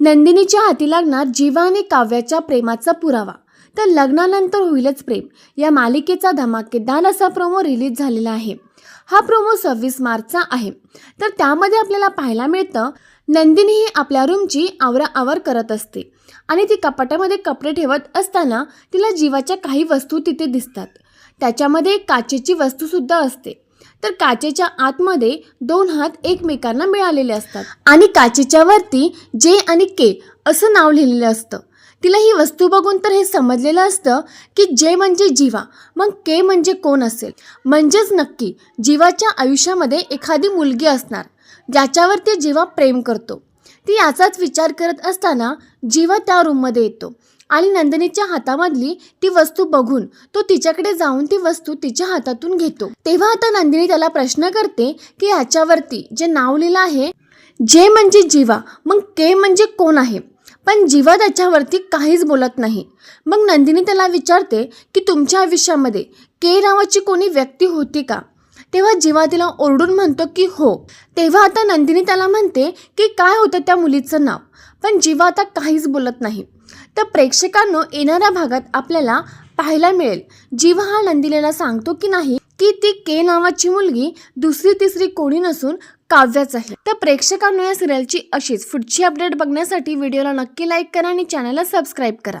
नंदिनीच्या हाती लागणार जीवा आणि काव्याच्या प्रेमाचा पुरावा. तर लग्नानंतर होईलच प्रेम. या मालिकेचा धमाकेदार असा प्रोमो रिलीज झालेला आहे. हा प्रोमो सव्वीस मार्चचा आहे. तर त्यामध्ये आपल्याला पाहायला मिळतं नंदिनी ही आपल्या रूमची आवराआवर करत असते. आणि ती कपाटामध्ये कपडे ठेवत असताना तिला जीवाच्या काही वस्तू तिथे दिसतात. त्याच्यामध्ये एक काचेची वस्तूसुद्धा असते. तर काचेच्या आतमध्ये दोन हात एकमेकांना मिळालेले असतात. आणि काचेच्या वरती जे आणि के असं नाव लिहिलेलं असतं. तिला ही वस्तू बघून तर हे समजलेलं असतं की जे म्हणजे जीवा मग के म्हणजे कोण असेल? म्हणजेच नक्की जीवाच्या आयुष्यामध्ये एखादी मुलगी असणार ज्याच्यावर ते जीवा प्रेम करतो. ती याचाच विचार करत असताना जीवा त्या रूममध्ये येतो आणि नंदिनीच्या हातामधली ती वस्तू बघून तो तिच्याकडे जाऊन ती वस्तू तिच्या हातातून घेतो. तेव्हा आता नंदिनी त्याला प्रश्न करते की याच्यावरती जे नाव लिहिलं आहे जे म्हणजे जीवा मग के म्हणजे कोण आहे? पण जीवा त्याच्यावरती काहीच बोलत नाही. मग नंदिनी त्याला विचारते की तुमच्या आयुष्यामध्ये के नावाची कोणी व्यक्ती होती का? तेव्हा जीवा तिला ओरडून म्हणतो की हो. तेव्हा आता नंदिनी त्याला म्हणते की काय होतं त्या मुलीचं नाव? पण जीवा आता काहीच बोलत नाही. तर प्रेक्षकांनो येणाऱ्या भागात आपल्याला पाहायला मिळेल जीवा हा नंदिनीला सांगतो की नाही की ती के नावाची मुलगी दुसरी तिसरी कोणी नसून काव्याच आहे. तर प्रेक्षकांनो या सिरियलची अशीच पुढची अपडेट बघण्यासाठी व्हिडिओला नक्की लाईक करा आणि चॅनलला सबस्क्राईब करा.